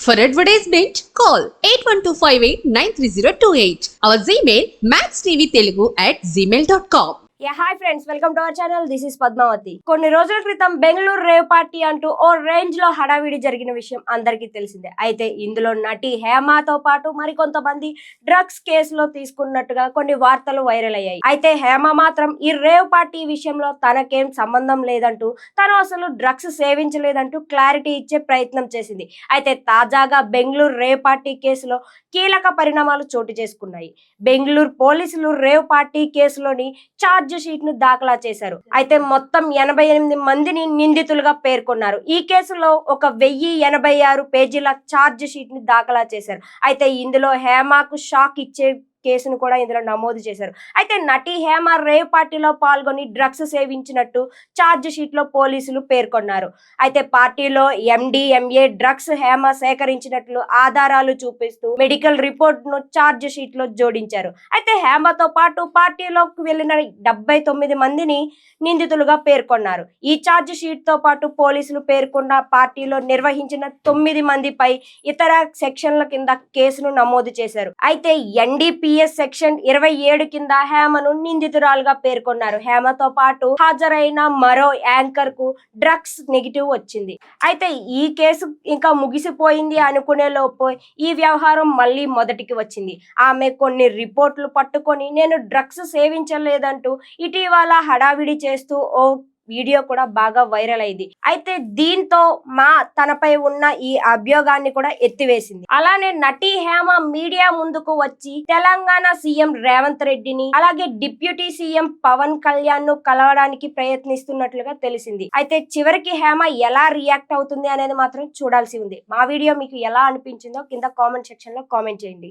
For advertisement, call 8125893028. Our Gmail, maxtvtelugu at gmail.com. Yeah hi friends welcome to our channel this is Padmavathi కొన్ని రోజుల క్రితం Bengaluru rave party అంటూ ఓ రేంజ్లో హడావిడి జరిగిన విషయం అందరికీ తెలిసిందే. అయితే ఇందులో నటి హేమతో పాటు మరికొంతమంది డ్రగ్స్ కేసులో తీసుకున్నట్టుగా కొన్ని వార్తలు వైరల్ అయ్యాయి. అయితే హేమ మాత్రం ఈ రేవ్ పార్టీ విషయంలో తనకేం సంబంధం లేదంటూ తను అసలు డ్రగ్స్ సేవించలేదంటూ క్లారిటీ ఇచ్చే ప్రయత్నం చేసింది. అయితే తాజాగా బెంగళూరు రేవ్ పార్టీ కేసులో కీలక పరిణామాలు చోటు చేసుకున్నాయి. బెంగళూరు పోలీసులు రేవ్ పార్టీ కేసులోని ఛార్జ్ షీట్ను దాఖలా చేశారు. అయితే మొత్తం ఎనభై ఎనిమిది మందిని నిందితులుగా పేర్కొన్నారు. ఈ కేసులో ఒక వెయ్యి ఎనభై ఆరు పేజీల ఛార్జ్ షీట్ని దాఖలా చేశారు. అయితే ఇందులో హేమకు షాక్ ఇచ్చే కేసును కూడా ఇందులో నమోదు చేశారు. అయితే నటి హేమ రేవ్ పార్టీలో పాల్గొని డ్రగ్స్ సేవించినట్టు ఛార్జ్ షీట్లో పోలీసులు పేర్కొన్నారు. అయితే పార్టీలో ఎండిఎంఏ డ్రగ్స్ హేమ సేకరించినట్లు ఆధారాలు చూపిస్తూ మెడికల్ రిపోర్ట్ను ఛార్జ్ షీట్లో జోడించారు. అయితే హేమతో పాటు పార్టీలోకి వెళ్ళిన డెబ్బై తొమ్మిది మందిని నిందితులుగా పేర్కొన్నారు. ఈ ఛార్జ్ షీట్తో పాటు పోలీసులు పేర్కొన్న పార్టీలో నిర్వహించిన తొమ్మిది మందిపై ఇతర సెక్షన్ల కింద కేసును నమోదు చేశారు. అయితే ఎన్డీపీ ఐపీఎస్ సెక్షన్ ఇరవై ఏడు కింద హేమను నిందితురాలుగా పేర్కొన్నారు. హేమతో పాటు హాజరైన మరో యాంకర్కు డ్రగ్స్ నెగిటివ్ వచ్చింది. అయితే ఈ కేసు ఇంకా ముగిసిపోయింది అనుకునే లోపు ఈ వ్యవహారం మళ్ళీ మొదటికి వచ్చింది. ఆమె కొన్ని రిపోర్ట్లు పట్టుకొని నేను డ్రగ్స్ సేవించలేదంటూ ఇటీవల హడావిడి చేస్తూ ఓ వీడియో కూడా బాగా వైరల్ అయింది. అయితే దీంతో మా తనపై ఉన్న ఈ అభియోగాన్ని కూడా ఎత్తివేసింది. అలానే నటి హేమ మీడియా ముందుకు వచ్చి తెలంగాణ సీఎం రేవంత్ రెడ్డిని అలాగే డిప్యూటీ సీఎం పవన్ కళ్యాణ్ను కలవడానికి ప్రయత్నిస్తున్నట్లుగా తెలిసింది. అయితే చివరికి హేమ ఎలా రియాక్ట్ అవుతుంది అనేది మాత్రం చూడాల్సి ఉంది. మా వీడియో మీకు ఎలా అనిపించిందో కింద కామెంట్ సెక్షన్లో కామెంట్ చేయండి.